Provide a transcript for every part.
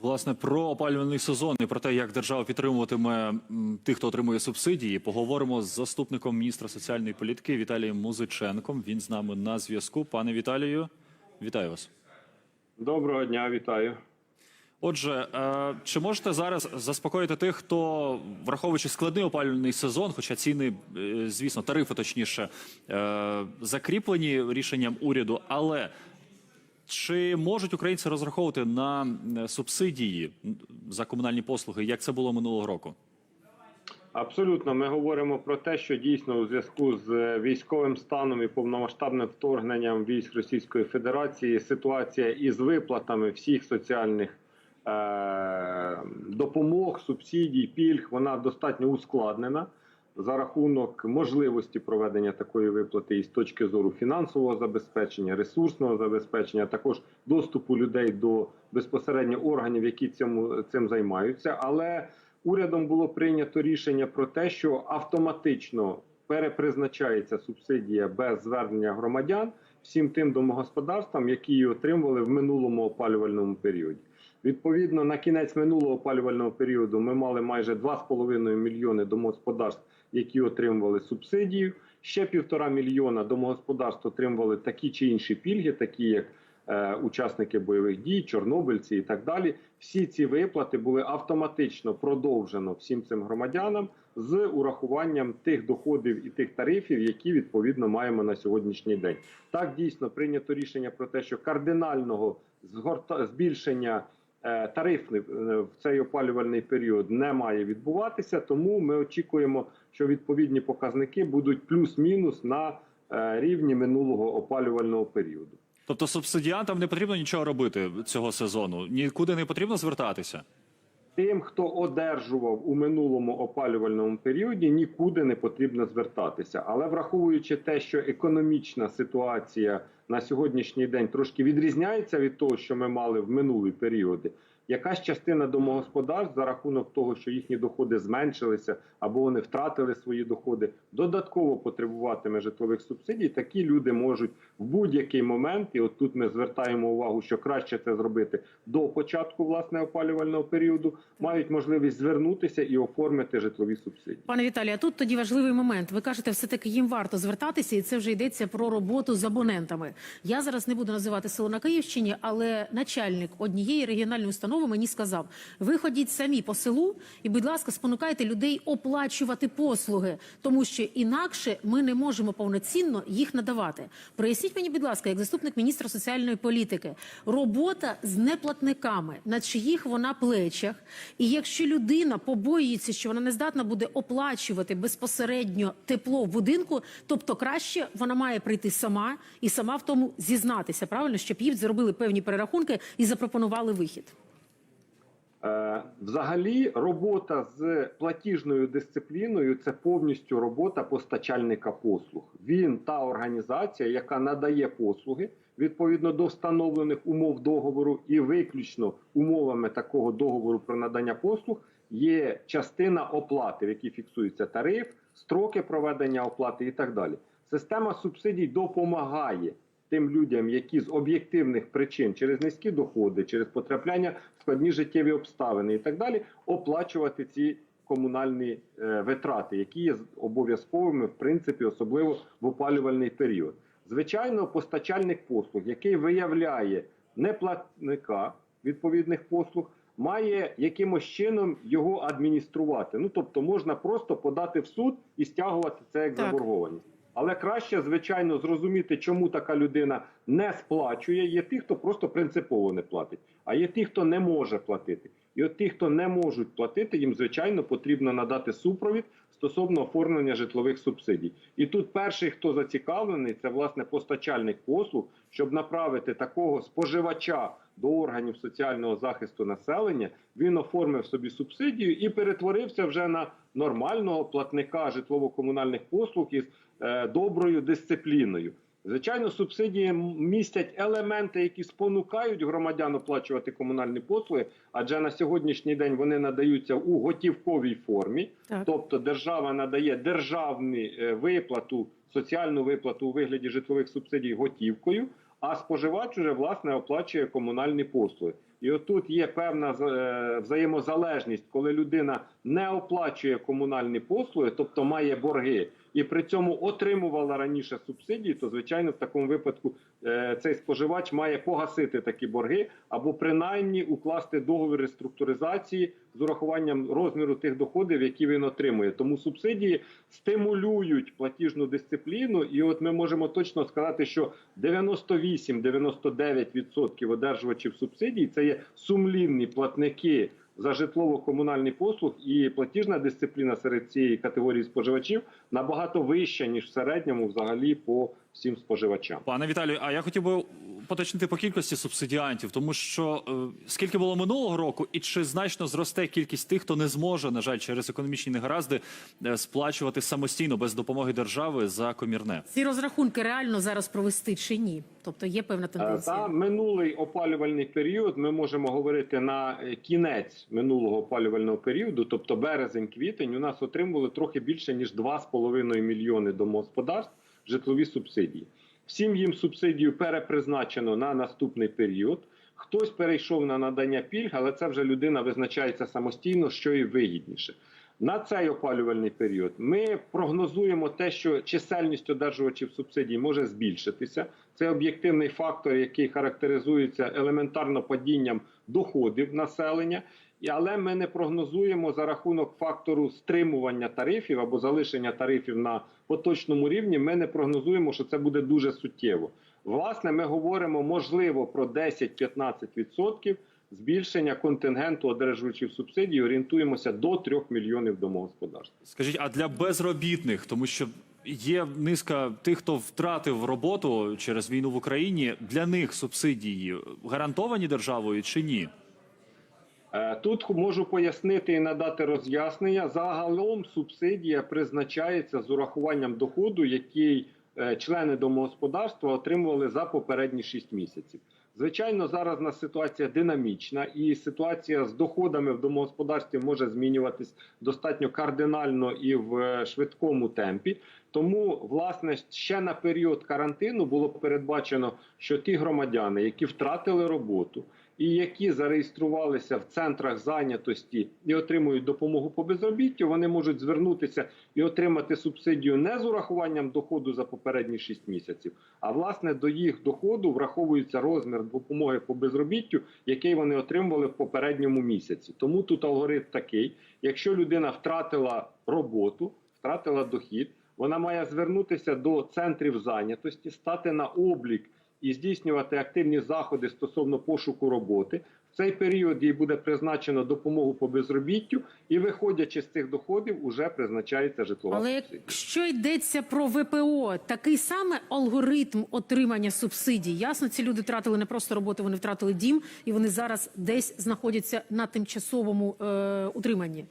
Власне, про опалювальний сезон і про те, як держава підтримуватиме тих, хто отримує субсидії, поговоримо з заступником міністра соціальної політики Віталієм Музиченком. Він з нами на зв'язку. Пане Віталію, вітаю вас. Доброго дня, вітаю. Отже, е, чи можете зараз заспокоїти тих, хто, враховуючи складний опалювальний сезон, хоча ціни, е, звісно, тарифи точніше, е, закріплені рішенням уряду, але чи можуть українці розраховувати на е, субсидії за комунальні послуги, як це було минулого року? Абсолютно, ми говоримо про те, що дійсно у зв'язку з військовим станом і повномасштабним вторгненням військ Російської Федерації ситуація із виплатами всіх соціальних е- допомог, субсидій, пільг вона достатньо ускладнена за рахунок можливості проведення такої виплати і з точки зору фінансового забезпечення, ресурсного забезпечення, також доступу людей до безпосередньо органів, які цьому цим займаються. Але урядом було прийнято рішення про те, що автоматично перепризначається субсидія без звернення громадян всім тим домогосподарствам, які її отримували в минулому опалювальному періоді. Відповідно, на кінець минулого опалювального періоду ми мали майже 2,5 мільйони домогосподарств, які отримували субсидію. Ще півтора мільйона домогосподарств отримували такі чи інші пільги, такі як е, учасники бойових дій, чорнобильці і так далі. Всі ці виплати були автоматично продовжено всім цим громадянам з урахуванням тих доходів і тих тарифів, які відповідно маємо на сьогоднішній день. Так дійсно прийнято рішення про те, що кардинального згорта збільшення е, тарифів е, в цей опалювальний період не має відбуватися. Тому ми очікуємо, що відповідні показники будуть плюс-мінус на е, рівні минулого опалювального періоду. Тобто субсидіантам не потрібно нічого робити цього сезону, нікуди не потрібно звертатися. Тим, хто одержував у минулому опалювальному періоді, нікуди не потрібно звертатися. Але враховуючи те, що економічна ситуація на сьогоднішній день трошки відрізняється від того, що ми мали в минулі періоди, якась частина домогосподарств за рахунок того, що їхні доходи зменшилися або вони втратили свої доходи, додатково потребуватиме житлових субсидій. Такі люди можуть в будь-який момент, і от тут ми звертаємо увагу, що краще це зробити до початку власне опалювального періоду, мають можливість звернутися і оформити житлові субсидії. Пане Віталію, а тут тоді важливий момент. Ви кажете, все таки їм варто звертатися, і це вже йдеться про роботу з абонентами. Я зараз не буду називати село на Київщині, але начальник однієї регіональної установи мені сказав: ви ходіть самі по селу і, будь ласка, спонукайте людей оплачувати послуги, тому що інакше ми не можемо повноцінно їх надавати. Проясніть мені, будь ласка, як заступник міністра соціальної політики, робота з неплатниками, на чиїх вона плечах, і якщо людина побоюється, що вона не здатна буде оплачувати безпосередньо тепло в будинку, тобто краще вона має прийти сама і сама в тому зізнатися, правильно, щоб їй зробили певні перерахунки і запропонували вихід. Е, Взагалі, робота з платіжною дисципліною це повністю робота постачальника послуг. Він та організація, яка надає послуги відповідно до встановлених умов договору, і виключно умовами такого договору про надання послуг є частина оплати, в якій фіксується тариф, строки проведення оплати і так далі. Система субсидій допомагає тим людям, які з об'єктивних причин через низькі доходи, через потрапляння в складні життєві обставини і так далі, оплачувати ці комунальні е, витрати, які є обов'язковими, в принципі, особливо в опалювальний період. Звичайно, постачальник послуг, який виявляє неплатника відповідних послуг, має якимось чином його адмініструвати. Ну тобто можна просто подати в суд і стягувати це як Так. заборгованість. Але краще, звичайно, зрозуміти, чому така людина не сплачує. Є ті, хто просто принципово не платить, а є ті, хто не може платити. І от ті, хто не можуть платити, їм звичайно потрібно надати супровід стосовно оформлення житлових субсидій. І тут перший, хто зацікавлений, це власне постачальник послуг, щоб направити такого споживача до органів соціального захисту населення. Він оформив собі субсидію і перетворився вже на нормального платника житлово-комунальних послуг із е, доброю дисципліною. Звичайно, субсидії містять елементи, які спонукають громадян оплачувати комунальні послуги, адже на сьогоднішній день вони надаються у готівковій формі. Так. Тобто держава надає державну е, виплату, соціальну виплату у вигляді житлових субсидій готівкою, а споживач уже власне оплачує комунальні послуги. І отут є певна е, взаємозалежність, коли людина не оплачує комунальні послуги, тобто має борги, і при цьому отримувала раніше субсидії, то звичайно в такому випадку е, цей споживач має погасити такі борги або принаймні укласти договір реструктуризації з урахуванням розміру тих доходів, які він отримує. Тому субсидії стимулюють платіжну дисципліну, і от ми можемо точно сказати, що 98-99% одержувачів субсидій це є сумлінні платники за житлово-комунальні послуг, і платіжна дисципліна серед цієї категорії споживачів набагато вища ніж в середньому, взагалі, по всім споживачам. Пане Віталію, а я хотів би поточнити по кількості субсидіантів, тому що е, скільки було минулого року, і чи значно зросте кількість тих, хто не зможе, на жаль, через економічні негаразди е, сплачувати самостійно без допомоги держави за комірне. Ці розрахунки реально зараз провести чи ні? Тобто є певна Е, тенденція. За минулий опалювальний період ми можемо говорити на е, кінець минулого опалювального періоду, тобто березень-квітень, у нас отримували трохи більше ніж 2,5 мільйони домогосподарств житлові субсидії. Всім їм субсидію перепризначено на наступний період. Хтось перейшов на надання пільг, але це вже людина визначається самостійно, що їй вигідніше. На цей опалювальний період ми прогнозуємо те, що чисельність одержувачів субсидій може збільшитися. Це об'єктивний фактор, який характеризується елементарно падінням доходів населення. Але ми не прогнозуємо за рахунок фактору стримування тарифів або залишення тарифів на поточному рівні. Ми не прогнозуємо, що це буде дуже суттєво. Власне, ми говоримо можливо про 10-15% збільшення контингенту одержувачів субсидій. Орієнтуємося до 3 мільйонів домогосподарств. Скажіть, а для безробітних, тому що є низка тих, хто втратив роботу через війну в Україні, для них субсидії гарантовані державою чи ні? Е, Тут можу пояснити і надати роз'яснення. Загалом субсидія призначається з урахуванням доходу, який е, члени домогосподарства отримували за попередні 6 місяців. Звичайно, зараз у нас ситуація динамічна, і ситуація з доходами в домогосподарстві може змінюватись достатньо кардинально і в е, швидкому темпі. Тому, власне, ще на період карантину було передбачено, що ті громадяни, які втратили роботу, і які зареєструвалися в центрах зайнятості і отримують допомогу по безробіттю, вони можуть звернутися і отримати субсидію не з урахуванням доходу за попередні 6 місяців, а власне до їх доходу враховується розмір допомоги по безробіттю, який вони отримували в попередньому місяці. Тому тут алгоритм такий: якщо людина втратила роботу, втратила дохід, вона має звернутися до центрів зайнятості, стати на облік і здійснювати активні заходи стосовно пошуку роботи. В цей період їй буде призначено допомогу по безробіттю, і виходячи з цих доходів, уже призначається житлова Але субсидія. якщо йдеться про ВПО, такий саме алгоритм отримання субсидій. Ясно, ці люди втратили не просто роботу, вони втратили дім, і вони зараз десь знаходяться на тимчасовому е, утриманні.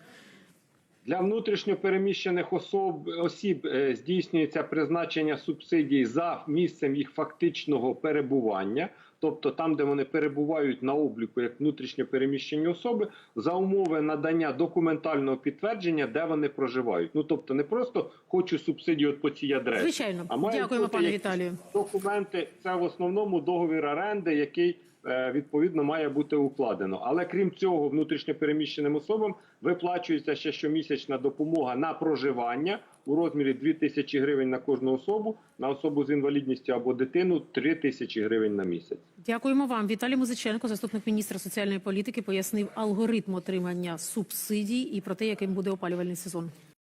Для внутрішньо переміщених особ осіб е, здійснюється призначення субсидій за місцем їх фактичного перебування, тобто там, де вони перебувають на обліку як внутрішньо переміщені особи, за умови надання документального підтвердження, де вони проживають. Ну тобто, не просто хочу субсидію от по цій адресі. Звичайно. а Дякуємо, пане Віталію. Документи це в основному договір оренди, який відповідно має бути укладено. Але крім цього, внутрішньо переміщеним особам виплачується ще щомісячна допомога на проживання у розмірі 2 тисячі гривень на кожну особу, на особу з інвалідністю або дитину 3 тисячі гривень на місяць. Дякуємо вам. Віталій Музиченко, заступник міністра соціальної політики, пояснив алгоритм отримання субсидій і про те, яким буде опалювальний сезон.